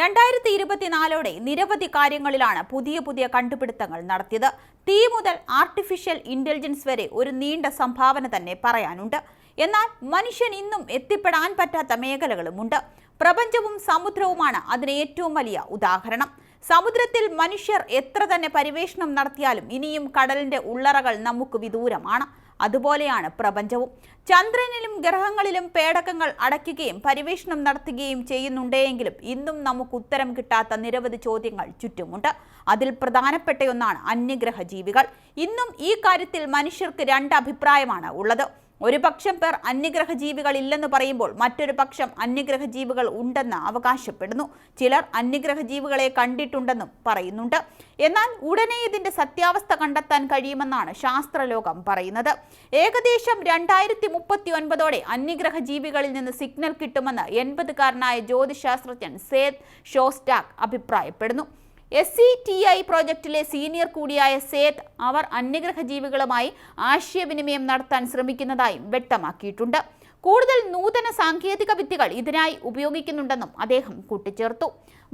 രണ്ടായിരത്തി ഇരുപത്തിനാലോടെ നിരവധി കാര്യങ്ങളിലാണ് പുതിയ പുതിയ കണ്ടുപിടുത്തങ്ങൾ നടത്തിയത്. തീ മുതൽ ആർട്ടിഫിഷ്യൽ ഇന്റലിജൻസ് വരെ ഒരു നീണ്ട സംഭാവന തന്നെ പറയാനുണ്ട്. എന്നാൽ മനുഷ്യൻ ഇന്നും എത്തിപ്പെടാൻ പറ്റാത്ത മേഖലകളുമുണ്ട്. പ്രപഞ്ചവും സമുദ്രവുമാണ് അതിന് ഏറ്റവും വലിയ ഉദാഹരണം. സമുദ്രത്തിൽ മനുഷ്യർ എത്ര തന്നെ പരിവേഷണം നടത്തിയാലും ഇനിയും കടലിന്റെ ഉള്ളറകൾ നമുക്ക് വിദൂരമാണ്. അതുപോലെയാണ് പ്രപഞ്ചവും. ചന്ദ്രനിലും ഗ്രഹങ്ങളിലും പേടകങ്ങൾ അടയ്ക്കുകയും പരിവേഷണം നടത്തുകയും ചെയ്യുന്നുണ്ടെങ്കിലും ഇന്നും നമുക്ക് ഉത്തരം കിട്ടാത്ത നിരവധി ചോദ്യങ്ങൾ ചുറ്റുമുണ്ട്. അതിൽ പ്രധാനപ്പെട്ടയൊന്നാണ് അന്യഗ്രഹ ജീവികൾ ഇന്നും ഈ കാര്യത്തിൽ മനുഷ്യർക്ക് രണ്ട് അഭിപ്രായമാണ് ഉള്ളത്. ഒരു പക്ഷം പേർ അന്യഗ്രഹ ജീവികൾ ഇല്ലെന്ന് പറയുമ്പോൾ മറ്റൊരു പക്ഷം അന്യഗ്രഹ ജീവികൾ ഉണ്ടെന്ന് അവകാശപ്പെടുന്നു. ചിലർ അന്യഗ്രഹ ജീവികളെ കണ്ടിട്ടുണ്ടെന്നും പറയുന്നുണ്ട്. എന്നാൽ ഉടനെ ഇതിന്റെ സത്യാവസ്ഥ കണ്ടെത്താൻ കഴിയുമെന്നാണ് ശാസ്ത്രലോകം പറയുന്നത്. ഏകദേശം രണ്ടായിരത്തി മുപ്പത്തി ഒൻപതോടെ അന്യഗ്രഹ ജീവികളിൽ നിന്ന് സിഗ്നൽ കിട്ടുമെന്ന് എൺപതുകാരനായ ജ്യോതിശാസ്ത്രജ്ഞൻ സേത് ഷോസ്റ്റാക് അഭിപ്രായപ്പെടുന്നു. എസ് സി ടി ഐ പ്രോജക്റ്റിലെ സീനിയർ കൂടിയായ സേത്ത് അവർ അന്യഗ്രഹ ജീവികളുമായി ആശയവിനിമയം നടത്താൻ ശ്രമിക്കുന്നതായും വ്യക്തമാക്കിയിട്ടുണ്ട്. കൂടുതൽ നൂതന സാങ്കേതിക വിദ്യകൾ ഇതിനായി ഉപയോഗിക്കുന്നുണ്ടെന്നും അദ്ദേഹം കൂട്ടിച്ചേർത്തു.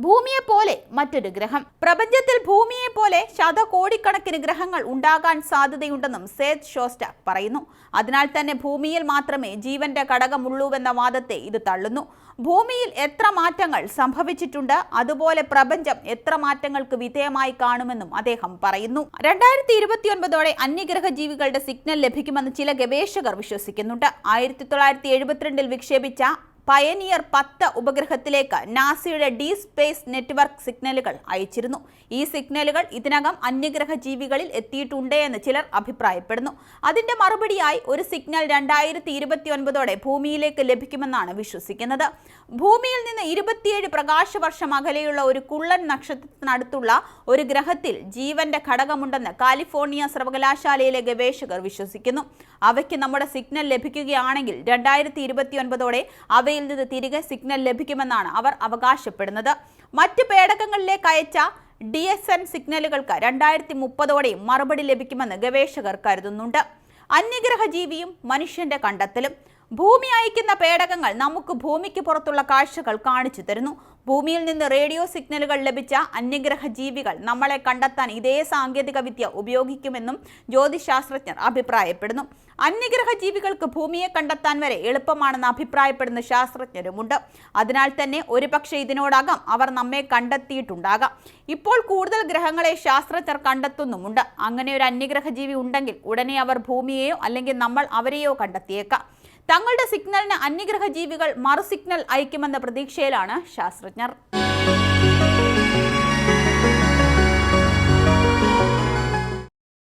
ഭൂമിയെ പോലെ മറ്റൊരു ഗ്രഹം. പ്രപഞ്ചത്തിൽ ഭൂമിയെ പോലെ ശതകോടിക്കണക്കിന് ഗ്രഹങ്ങൾ ഉണ്ടാകാൻ സാധ്യതയുണ്ടെന്നും സേത് ഷോസ്റ്റ പറയുന്നു. അതിനാൽ തന്നെ ഭൂമിയിൽ മാത്രമേ ജീവന്റെ ഘടകമുള്ളൂവെന്ന വാദത്തെ ഇത് തള്ളുന്നു. ഭൂമിയിൽ എത്ര മാറ്റങ്ങൾ സംഭവിച്ചിട്ടുണ്ട് അതുപോലെ പ്രപഞ്ചം എത്ര മാറ്റങ്ങൾക്ക് വിധേയമായി കാണുമെന്നും അദ്ദേഹം പറയുന്നു. രണ്ടായിരത്തി ഇരുപത്തിയൊൻപതോടെ അന്യഗ്രഹ ജീവികളുടെ സിഗ്നൽ ലഭിക്കുമെന്ന് ചില ഗവേഷകർ വിശ്വസിക്കുന്നുണ്ട്. ആയിരത്തി തൊള്ളായിരത്തി എഴുപത്തിരണ്ടിൽ വിക്ഷേപിച്ച പയനിയർ പത്ത് ഉപഗ്രഹത്തിലേക്ക് നാസയുടെ ഡീ സ്പേസ് നെറ്റ്വർക്ക് സിഗ്നലുകൾ അയച്ചിരുന്നു. ഈ സിഗ്നലുകൾ ഇതിനകം അന്യഗ്രഹ ജീവികളിൽ എത്തിയിട്ടുണ്ട് എന്ന് ചിലർ അഭിപ്രായപ്പെടുന്നു. അതിന്റെ മറുപടിയായി ഒരു സിഗ്നൽ രണ്ടായിരത്തി ഇരുപത്തി ഒൻപതോടെ ഭൂമിയിലേക്ക് ലഭിക്കുമെന്നാണ് വിശ്വസിക്കുന്നത്. ഭൂമിയിൽ നിന്ന് ഇരുപത്തിയേഴ് പ്രകാശവർഷം അകലെയുള്ള ഒരു കുള്ളൻ നക്ഷത്രത്തിനടുത്തുള്ള ഒരു ഗ്രഹത്തിൽ ജീവന്റെ ഘടകമുണ്ടെന്ന് കാലിഫോർണിയ സർവകലാശാലയിലെ ഗവേഷകർ വിശ്വസിക്കുന്നു. അവയ്ക്ക് നമ്മുടെ സിഗ്നൽ ലഭിക്കുകയാണെങ്കിൽ രണ്ടായിരത്തി ഇരുപത്തി ഒൻപതോടെ അവയിൽ നിന്ന് തിരികെ സിഗ്നൽ ലഭിക്കുമെന്നാണ് അവർ അവകാശപ്പെടുന്നത്. മറ്റ് പേടകങ്ങളിലേക്ക് അയച്ച ഡി എസ് എൻ സിഗ്നലുകൾക്ക് രണ്ടായിരത്തി മുപ്പതോടെയും മറുപടി ലഭിക്കുമെന്ന് ഗവേഷകർ കരുതുന്നുണ്ട്. അന്യഗ്രഹ ജീവിയും മനുഷ്യന്റെ കണ്ടെത്തലും ഭൂമി അയക്കുന്ന പേടകങ്ങൾ നമുക്ക് ഭൂമിക്ക് പുറത്തുള്ള കാഴ്ചകൾ കാണിച്ചു തരുന്നു. ഭൂമിയിൽ നിന്ന് റേഡിയോ സിഗ്നലുകൾ ലഭിച്ച അന്യഗ്രഹ ജീവികൾ നമ്മളെ കണ്ടെത്താൻ ഇതേ സാങ്കേതിക വിദ്യ ഉപയോഗിക്കുമെന്നും ജ്യോതിശാസ്ത്രജ്ഞർ അഭിപ്രായപ്പെടുന്നു. അന്യഗ്രഹ ജീവികൾക്ക് ഭൂമിയെ കണ്ടെത്താൻ വരെ എളുപ്പമാണെന്ന് അഭിപ്രായപ്പെടുന്ന ശാസ്ത്രജ്ഞരുമുണ്ട്. അതിനാൽ തന്നെ ഒരുപക്ഷെ ഇതിനോടകം അവർ നമ്മെ കണ്ടെത്തിയിട്ടുണ്ടാകാം. ഇപ്പോൾ കൂടുതൽ ഗ്രഹങ്ങളെ ശാസ്ത്രജ്ഞർ കണ്ടെത്തുന്നുമുണ്ട്. അങ്ങനെ ഒരു അന്യഗ്രഹ ജീവി ഉണ്ടെങ്കിൽ ഉടനെ അവർ ഭൂമിയെയോ അല്ലെങ്കിൽ നമ്മൾ അവരെയോ കണ്ടെത്തിയേക്കാം. തങ്ങളുടെ സിഗ്നലിന് അന്യഗ്രഹ ജീവികൾ മറു സിഗ്നൽ അയക്കുമെന്ന പ്രതീക്ഷയിലാണ് ശാസ്ത്രജ്ഞർ.